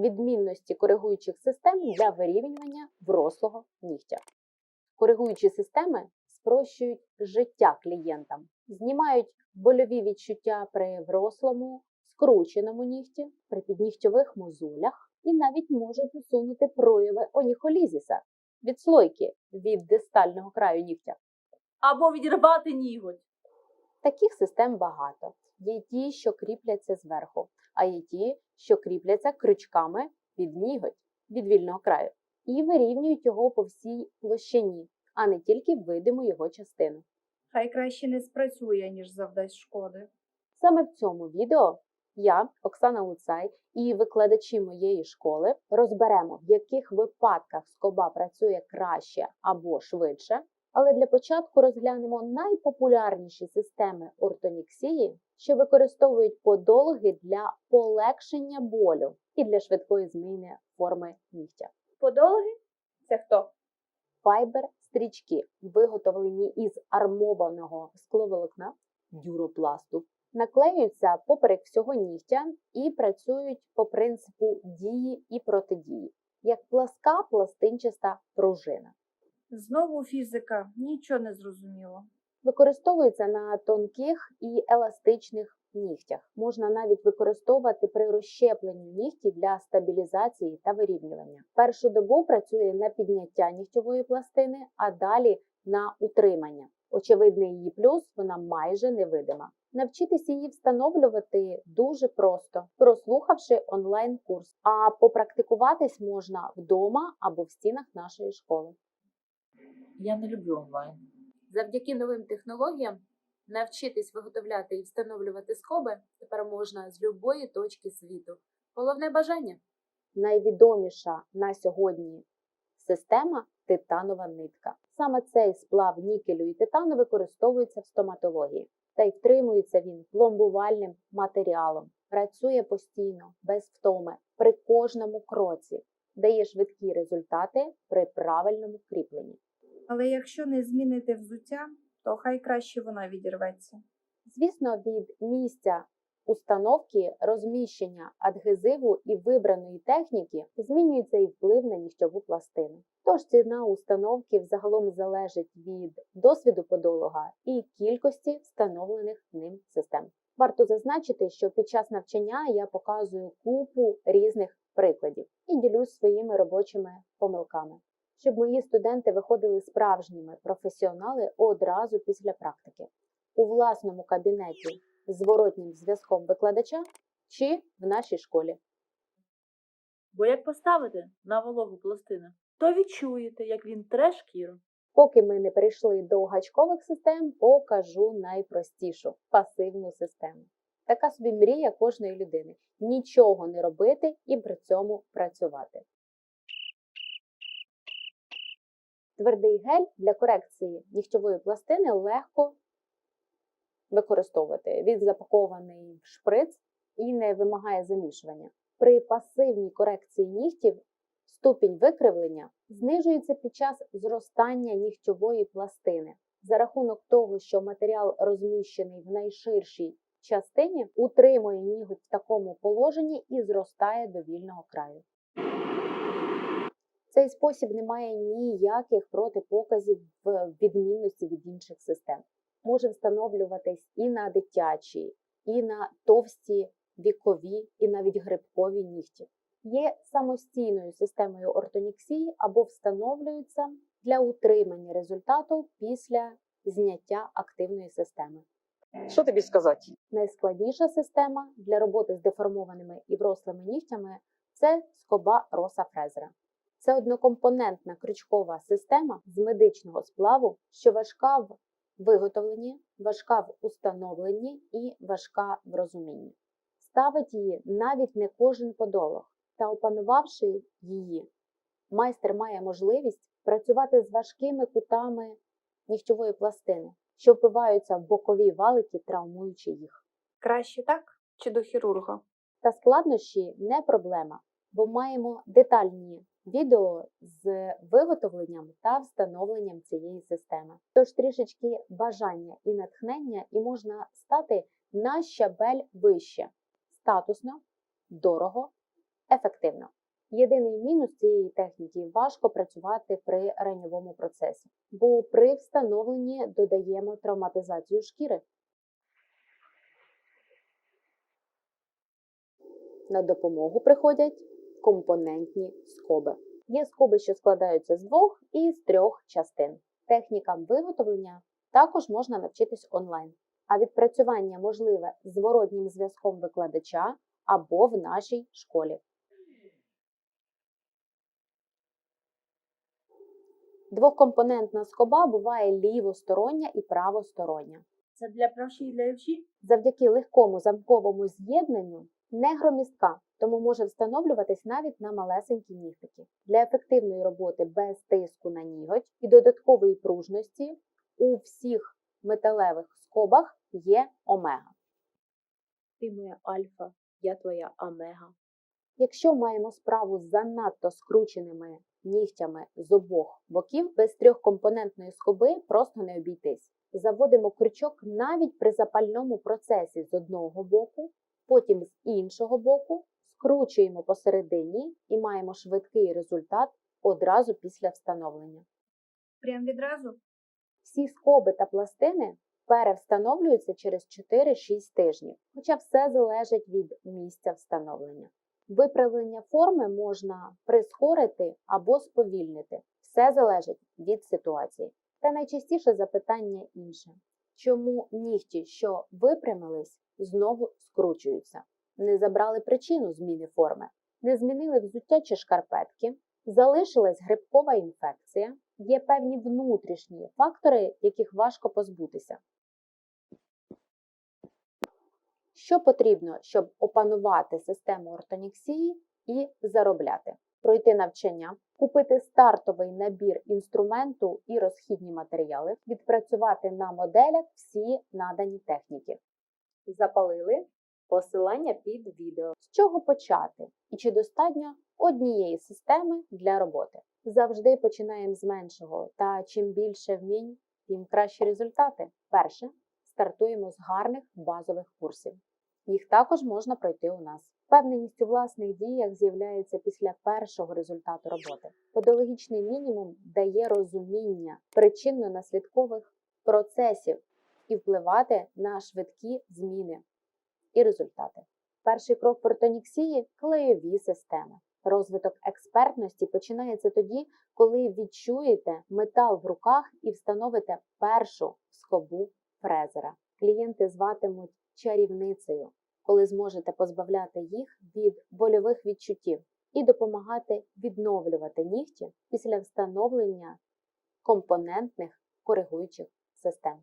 відмінності коригуючих систем для вирівнювання врослого нігтя. Коригуючі системи спрощують життя клієнтам, знімають больові відчуття при врослому, скрученому нігті, при піднігтьових мозолях і навіть можуть усунути прояви оніхолізіса, відслойки від дистального краю нігтя. Або відірвати ніготь. Таких систем багато. Є ті, що кріпляться зверху, а є ті, що кріпляться крючками під ніготь від вільного краю і вирівнюють його по всій площині, а не тільки видиму його частину. Хай краще не спрацює, ніж завдасть шкоди. Саме в цьому відео я, Оксана Луцай, і викладачі моєї школи розберемо, в яких випадках скоба працює краще або швидше. Але для початку розглянемо найпопулярніші системи ортоніксії, що використовують подологи для полегшення болю і для швидкої зміни форми нігтя. Подологи? Це хто? Файбер стрічки, виготовлені із армованого скловолокна дюропласту, наклеюються поперек всього нігтя і працюють по принципу дії і протидії, як пласка пластинчаста пружина. Знову фізика, нічого не зрозуміло. Використовується на тонких і еластичних нігтях. Можна навіть використовувати при розщепленні нігтів для стабілізації та вирівнювання. Першу добу працює на підняття нігтьової пластини, а далі на утримання. Очевидний її плюс вона майже невидима. Навчитися її встановлювати дуже просто, прослухавши онлайн-курс, а попрактикуватись можна вдома або в стінах нашої школи. Я не люблю онлайн. Завдяки новим технологіям навчитись виготовляти і встановлювати скоби тепер можна з будь-якої точки світу. Головне бажання. Найвідоміша на сьогодні система титанова нитка. Саме цей сплав нікелю і титану використовується в стоматології, та й втримується він пломбувальним матеріалом. Працює постійно, без втоми, при кожному кроці, дає швидкі результати при правильному кріпленні. Але якщо не змінити взуття, то хай краще вона відірветься. Звісно, від місця установки, розміщення адгезиву і вибраної техніки змінюється і вплив на нігтьову пластину. Тож ціна установки взагалом залежить від досвіду подолога і кількості встановлених ним систем. Варто зазначити, що під час навчання я показую купу різних прикладів і ділюсь своїми робочими помилками, щоб мої студенти виходили справжніми професіонали одразу після практики у власному кабінеті з зворотнім зв'язком викладача чи в нашій школі. Бо як поставити на вологу пластину, то відчуєте, як він тре шкіру. Поки ми не перейшли до гачкових систем, покажу найпростішу пасивну систему. Така собі мрія кожної людини нічого не робити і при цьому працювати. Твердий гель для корекції нігтьової пластини легко використовувати. Він запакований в шприц і не вимагає замішування. При пасивній корекції нігтів ступінь викривлення знижується під час зростання нігтьової пластини за рахунок того, що матеріал розміщений в найширшій частині, утримує ніготь в такому положенні і зростає до вільного краю. Цей спосіб не має ніяких протипоказів в відмінності від інших систем. Може встановлюватись і на дитячі, і на товсті вікові, і навіть грибкові нігті. Є самостійною системою ортоніксії або встановлюються для утримання результату після зняття активної системи. Що тобі сказати? Найскладніша система для роботи з деформованими і врослими нігтями це скоба роса фрезера. Це однокомпонентна крючкова система з медичного сплаву, що важка в виготовленні, важка в установленні і важка в розумінні. Ставить її навіть не кожен подолог, та опанувавши її, майстер має можливість працювати з важкими кутами нігтьової пластини, що впиваються в бокові валики, травмуючи їх. Краще так чи до хірурга? Та складнощі не проблема, бо маємо детальні відео з виготовленням та встановленням цієї системи. Тож трішечки бажання і натхнення, і можна стати на щабель вище статусно, дорого ефективно. Єдиний мінус цієї техніки важко працювати при раньовому процесі, бо при встановленні додаємо травматизацію шкіри. На допомогу приходять компонентні скоби. Є скоби, що складаються з двох і з трьох частин. Технікам виготовлення також можна навчитись онлайн, а відпрацювання можливе зворотнім зв'язком викладача або в нашій школі. Двокомпонентна скоба буває лівостороння і правостороння. Це для правші і для лівші? Завдяки легкому замковому з'єднанню не громістка, тому може встановлюватись навіть на малесенькі нігтики. Для ефективної роботи без тиску на ніготь і додаткової пружності у всіх металевих скобах є омега. Ти моя альфа, я твоя омега. Якщо маємо справу з занадто скрученими нігтями з обох боків, без трьохкомпонентної скоби просто не обійтись. Заводимо крючок навіть при запальному процесі з одного боку, потім з іншого боку, скручуємо посередині і маємо швидкий результат одразу після встановлення. Прям відразу Всі скоби та пластини перевстановлюються через 4-6 тижнів, хоча все залежить від місця встановлення. Виправлення форми можна прискорити або сповільнити. Все залежить від ситуації. Та найчастіше запитання інше: чому нігті, що випрямились, знову скручуються? Не забрали причину зміни форми, не змінили взуття чи шкарпетки, залишилась грибкова інфекція, є певні внутрішні фактори, яких важко позбутися. Що потрібно, щоб опанувати систему ортоніксії і заробляти? Пройти навчання, купити стартовий набір інструменту і розхідні матеріали, відпрацювати на моделях всі надані техніки. Запалили посилання під відео. З чого почати? І чи достатньо однієї системи для роботи? Завжди починаємо з меншого, та чим більше вмінь, тим кращі результати. Перше стартуємо з гарних базових курсів. Їх також можна пройти у нас. Впевненість у власних діях з'являється після першого результату роботи. Подологічний мінімум дає розуміння причинно-наслідкових процесів і впливати на швидкі зміни і результати. Перший крок портоніксії клейові системи. Розвиток експертності починається тоді, коли відчуєте метал в руках і встановите першу скобу фрезера. Клієнти зватимуть чарівницею, коли зможете позбавляти їх від больових відчуттів і допомагати відновлювати нігті після встановлення компонентних коригуючих систем.